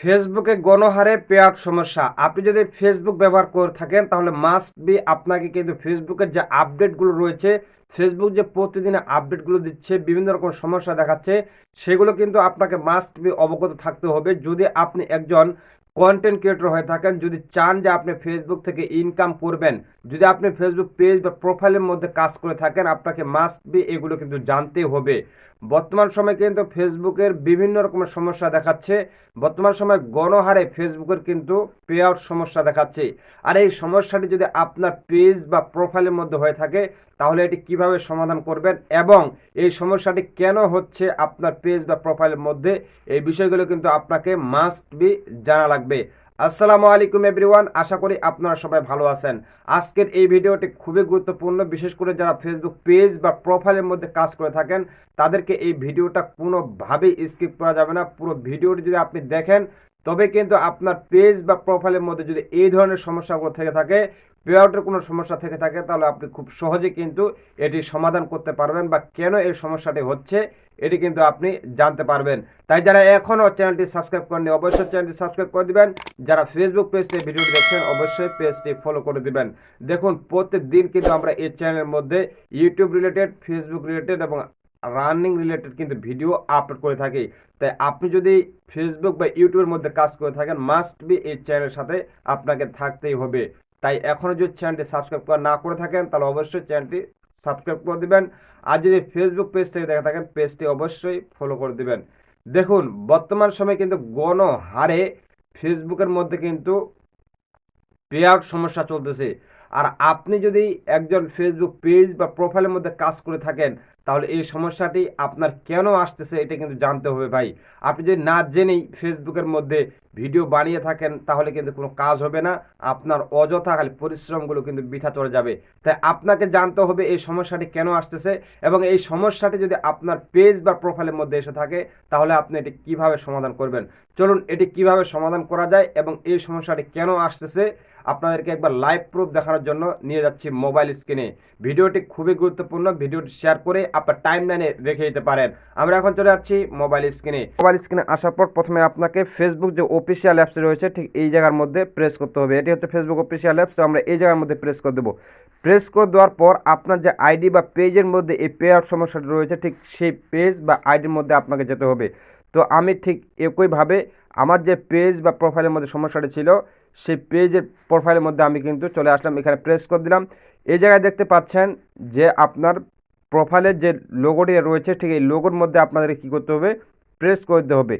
ফেসবুকে গণহারে পেয়ার সমস্যা। আপনি যদি ফেসবুক ব্যবহার করে থাকেন, তাহলে মাস্ট বি আপনাকে কিন্তু ফেসবুকের যে আপডেটগুলো রয়েছে, ফেসবুক যে প্রতিদিন আপডেটগুলো দিচ্ছে, বিভিন্ন রকম সমস্যা দেখাচ্ছে, সেগুলো কিন্তু আপনাকে মাস্ট বি অবগত থাকতে হবে। যদি আপনি একজন কন্টেন্ট ক্রিয়েটর হয়ে থাকেন, যদি চান যে আপনি ফেসবুক থেকে ইনকাম করবেন, যদি আপনি ফেসবুক পেজ বা প্রোফাইলের মধ্যে কাজ করে থাকেন, আপনাকে মাস্ট বি এগুলো কিন্তু জানতে হবে। বর্তমান সময়ে কিন্তু ফেসবুকের বিভিন্ন রকমের সমস্যা দেখাচ্ছে। বর্তমান সময়ে গণহারে ফেসবুকের কিন্তু পে আউট সমস্যা দেখাচ্ছে। আর এই সমস্যাটি যদি আপনার পেজ বা প্রোফাইলের মধ্যে হয়ে থাকে, তাহলে এটি কীভাবে সমাধান করবেন এবং এই সমস্যাটি কেন হচ্ছে আপনার পেজ বা প্রোফাইলের মধ্যে, এই বিষয়গুলো কিন্তু আপনাকে মাস্ট বি জানা লাগবে। আসসালামু আলাইকুম এভরিওয়ান আশা করি আপনারা সবাই ভালো আছেন। আজকের এই ভিডিওটি খুবই গুরুত্বপূর্ণ। বিশেষ করে যারা ফেসবুক পেজ বা প্রোফাইলের মধ্যে কাজ করে থাকেন, তাদেরকে এই ভিডিওটা কোনোভাবেই স্কিপ করা যাবে না। পুরো ভিডিওটি যদি আপনি দেখেন, তবে কিন্তু আপনার পেজ বা প্রোফাইলের মধ্যে যদি এই ধরনের সমস্যাগুলো থেকে থাকে পে আউটের কোনো সমস্যা থেকে থাকে, তাহলে আপনি খুব সহজে কিন্তু এটি সমাধান করতে পারবেন বা কেন এই সমস্যাটি হচ্ছে, এটি কিন্তু আপনি জানতে পারবেন। তাই যারা এখনও চ্যানেলটি সাবস্ক্রাইব করেনি অবশ্যই চ্যানেলটি সাবস্ক্রাইব করে দিবেন। যারা ফেসবুক পেজ থেকে ভিডিওটি দেখছেন, অবশ্যই পেজটি ফলো করে দিবেন। দেখুন প্রত্যেকদিন কিন্তু আমরা এই চ্যানেলের মধ্যে ইউটিউব রিলেটেড ফেসবুক রিলেটেড এবং রানিং রিলেটেড কিন্তু ভিডিও আপলোড করে থাকি। তাই আপনি যদি ফেসবুক বা ইউটিউবের মধ্যে কাজ করে থাকেন মাস্ট বি এই চ্যানেলের সাথে আপনাকে থাকতেই হবে। তাই এখনও যদি চ্যানেলটি সাবস্ক্রাইব করা না করে থাকেন, তাহলে অবশ্যই চ্যানেলটি সাবস্ক্রাইব করে দিবেন। আর যদি ফেসবুক পেজ থেকে দেখে থাকেন পেজটি অবশ্যই ফলো করে দিবেন। দেখুন, বর্তমান সময়ে কিন্তু গণহারে ফেসবুকের মধ্যে কিন্তু পে আউট সমস্যা চলতেছে। আর আপনি যদি একজন ফেসবুক পেজ বা প্রোফাইলের মধ্যে কাজ করে থাকেন, তাহলে এই সমস্যাটি আপনার কেন আসতেছে এটা কিন্তু জানতে হবে ভাই। আপনি যদি না জেনেই ফেসবুকের মধ্যে ভিডিও বানিয়ে থাকেন, তাহলে কিন্তু কোনো কাজ হবে না। আপনার অযথা খালি পরিশ্রমগুলো কিন্তু বৃথা চলে যাবে। তাই আপনাকে জানতে হবে এই সমস্যাটি কেন আসতেছে এবং এই সমস্যাটি যদি আপনার পেজ বা প্রোফাইলের মধ্যে এসে থাকে, তাহলে আপনি এটি কীভাবে সমাধান করবেন? চলুন এটি কীভাবে সমাধান করা যায় এবং এই সমস্যাটি কেন আসতেছে আপনাদেরকে একবার লাইভ প্রুফ দেখানোর জন্য নিয়ে যাচ্ছি মোবাইল স্ক্রিনে ভিডিওটি খুবই গুরুত্বপূর্ণ, ভিডিওটি শেয়ার করে আপনার টাইম লাইনে রেখে দিতে পারেন। আমরা এখন চলে যাচ্ছি মোবাইল স্ক্রিনে মোবাইল স্ক্রিনে আসার পর প্রথমে আপনাকে ফেসবুক যে অফিসিয়াল অ্যাপস রয়েছে, ঠিক এই জায়গার মধ্যে প্রেস করতে হবে। এটি হচ্ছে ফেসবুক অফিসিয়াল অ্যাপস আমরা এই জায়গার মধ্যে প্রেস করে দেবো। প্রেস করে দেওয়ার পর আপনার যে আইডি বা পেজের মধ্যে এই পে আউট সমস্যাটি রয়েছে, ঠিক সেই পেজ বা আইডির মধ্যে আপনাকে যেতে হবে। তো আমি ঠিক একইভাবে আমার যে পেজ বা প্রোফাইলের মধ্যে সমস্যাটি ছিল সেই পেজের প্রোফাইলের মধ্যে আমি কিন্তু চলে আসলাম, এখানে প্রেস করে দিলাম। এই জায়গায় দেখতে পাচ্ছেন যে আপনার প্রোফাইলের যে লোগোটি রয়েছে, ঠিক এই লোগোর মধ্যে আপনাদের কী করতে হবে? প্রেস করতে হবে।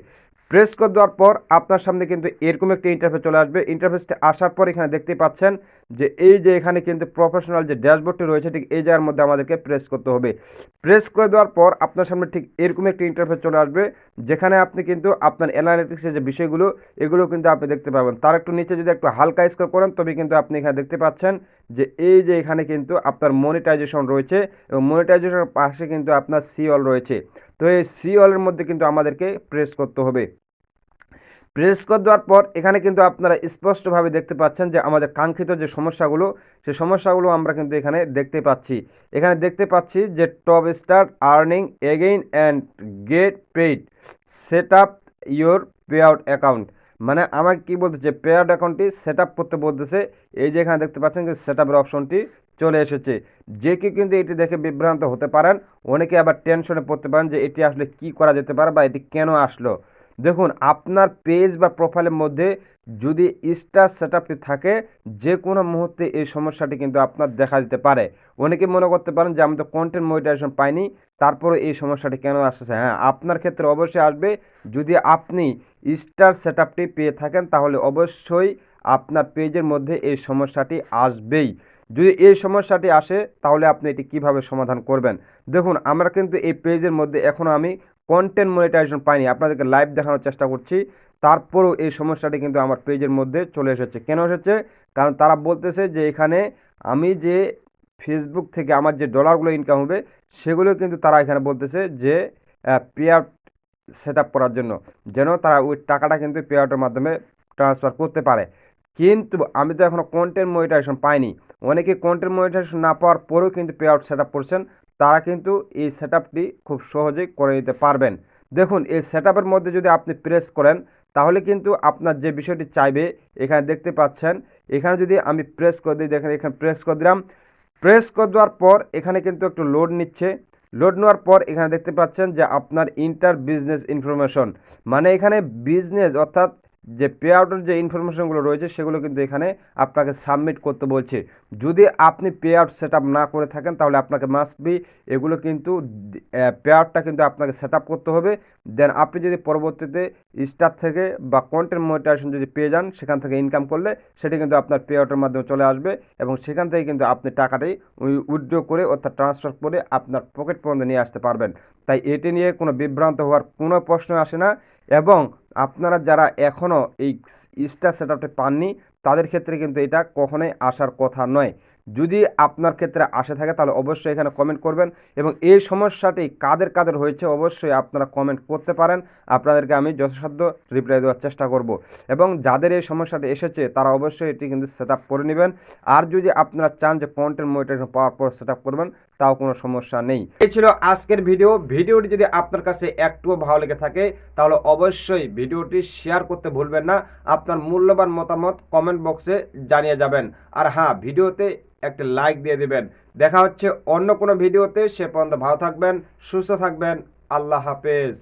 প্রেস করে দেওয়ার পর আপনার সামনে কিন্তু এরকম একটি ইন্টারফেস চলে আসবে। ইন্টারফেসটি আসার পর এখানে দেখতে পাচ্ছেন যে এই যে এখানে কিন্তু প্রফেশনাল যে ড্যাশবোর্ডটি রয়েছে, ঠিক এই জায়গার মধ্যে আমাদেরকে প্রেস করতে হবে। প্রেস করে দেওয়ার পর আপনার সামনে ঠিক এরকম একটি ইন্টারফেস চলে আসবে, যেখানে আপনি কিন্তু আপনার অ্যানালিটিক্সের যে বিষয়গুলো, এগুলো কিন্তু আপনি দেখতে পাবেন। তার একটু নিচে যদি একটু হালকা স্কোর করেন তবে কিন্তু আপনি এখানে দেখতে পাচ্ছেন যে এই যে এখানে কিন্তু আপনার মনিটাইজেশন রয়েছে এবং মনিটাইজেশনের পাশে কিন্তু আপনার সিওল রয়েছে। তো এই সি অলের মধ্যে কিন্তু আমাদেরকে প্রেস করতে হবে। প্রেস করে দেওয়ার পর এখানে কিন্তু আপনারা স্পষ্টভাবে দেখতে পাচ্ছেন যে আমাদের কাঙ্ক্ষিত যে সমস্যাগুলো সেই সমস্যাগুলো আমরা কিন্তু এখানে দেখতে পাচ্ছি। এখানে দেখতে পাচ্ছি যে top star earning again and get paid set up your payout account মানে আমাকে কী বলতেছে পে আউট অ্যাকাউন্টটি সেট আপ করতে বলতেছে। এই যে এখানে দেখতে পাচ্ছেন যে সেট আপের অপশনটি চলে এসেছে। যে কেউ কিন্তু এটি দেখে বিভ্রান্ত হতে পারেন। অনেকে আবার টেনশনে পড়তে পারেন যে এটি আসলে কি করা যেতে পারে বা এটি কেন আসলো। দেখুন, আপনার পেজ বা প্রোফাইলের মধ্যে যদি স্টার সেট থাকে, যে কোনো মুহূর্তে এই সমস্যাটি কিন্তু আপনার দেখা দিতে পারে। অনেকে মনে করতে পারেন যে, আমি তো কন্টেন্ট মনিটাইজেশন পাইনি তারপরে এই সমস্যাটি কেন আসতেছে হ্যাঁ আপনার ক্ষেত্রে অবশ্যই আসবে। যদি আপনি স্টার সেট পেয়ে থাকেন, তাহলে অবশ্যই আপনার পেজের মধ্যে এই সমস্যাটি আসবেই। যদি এই সমস্যাটি আসে, তাহলে আপনি এটি কীভাবে সমাধান করবেন? দেখুন, আমরা কিন্তু এই পেজের মধ্যে এখনও আমি কন্টেন্ট মনিটাইজেশন পাইনি। আপনাদেরকে লাইভ দেখানোর চেষ্টা করছি। তারপরেও এই সমস্যাটি কিন্তু আমার পেজের মধ্যে চলে এসেছে। কেন এসেছে? কারণ তারা বলতেছে যে এখানে আমি যে ফেসবুক থেকে আমার যে ডলারগুলো ইনকাম হবে, সেগুলো কিন্তু তারা এখানে বলতেছে যে পে আউট সেট করার জন্য। যেন তারা ওই টাকাটা কিন্তু পে মাধ্যমে ট্রান্সফার করতে পারে। কিন্তু আমি তো এখনও কন্টেন্ট মনিটাইজেশন পাইনি। অনেকে কন্টেন্ট মনিটাইজেশন না পাওয়ার পরেও কিন্তু পে আউট সেট আপ করছেন। তারা কিন্তু এই সেট খুব সহজেই করে নিতে পারবেন। দেখুন, এই সেট মধ্যে যদি আপনি প্রেস করেন, তাহলে কিন্তু আপনার যে বিষয়টি চাইবে, এখানে দেখতে পাচ্ছেন, এখানে যদি আমি প্রেস করে দিই, দেখেন এখানে প্রেস করে দিলাম। প্রেস করে দেওয়ার পর এখানে কিন্তু একটু লোড নিচ্ছে। লোড নেওয়ার পর এখানে দেখতে পাচ্ছেন যে আপনার ইন্টার বিজনেস ইনফরমেশন মানে এখানে বিজনেস অর্থাৎ যে পে আউটের যে ইনফরমেশনগুলো রয়েছে সেগুলো কিন্তু এখানে আপনাকে সাবমিট করতে বলছে। যদি আপনি পে আউট সেট না করে থাকেন তাহলে আপনাকে মাস্ট বি এগুলো কিন্তু পে আউটটা কিন্তু আপনাকে সেট করতে হবে। দেন আপনি যদি পরবর্তীতে স্টার থেকে বা কন্টেন্ট মনিটাইজেশন যদি পেয়ে যান, সেখান থেকে ইনকাম করলে সেটি কিন্তু আপনার পে আউটের মাধ্যমে চলে আসবে এবং সেখান থেকে কিন্তু আপনি টাকাটাই উইথড্র করে অর্থাৎ ট্রান্সফার করে আপনার পকেট পর্যন্ত নিয়ে আসতে পারবেন। তাই এটি নিয়ে কোনো বিভ্রান্ত হওয়ার কোনো প্রশ্ন আসে না এবং আপনারা যারা এখনও এই স্টার সেট পাননি, তাদের ক্ষেত্রে কিন্তু এটা কখনোই আসার কথা নয়। যদি আপনার ক্ষেত্রে আসে থাকে, তাহলে অবশ্যই এখানে কমেন্ট করবেন এবং এই সমস্যাটি কাদের কাদের হয়েছে অবশ্যই আপনারা কমেন্ট করতে পারেন। আপনাদেরকে আমি যথাসাধ্য রিপ্লাই দেওয়ার চেষ্টা করব। এবং যাদের এই সমস্যাটি এসেছে, তারা অবশ্যই এটি কিন্তু সেট করে নেবেন। আর যদি আপনারা চান যে কন্টেন্ট মনিটাইজেশন পাওয়ার পর সেট করবেন, তাও কোনো সমস্যা নেই। এই ছিল আজকের ভিডিও ভিডিওটি যদি আপনার কাছে একটুও ভালো লেগে থাকে, তাহলে অবশ্যই ভিডিওটি শেয়ার করতে ভুলবেন না। আপনার মূল্যবান মতামত কমেন্ট বক্সে জানিয়ে যাবেন। আর হ্যাঁ ভিডিওতে একটা লাইক দিয়ে দিবেন। দেখা হচ্ছে অন্য কোনো ভিডিওতে। সে পর্যন্ত ভালো থাকবেন, সুস্থ থাকবেন। আল্লাহ হাফেজ।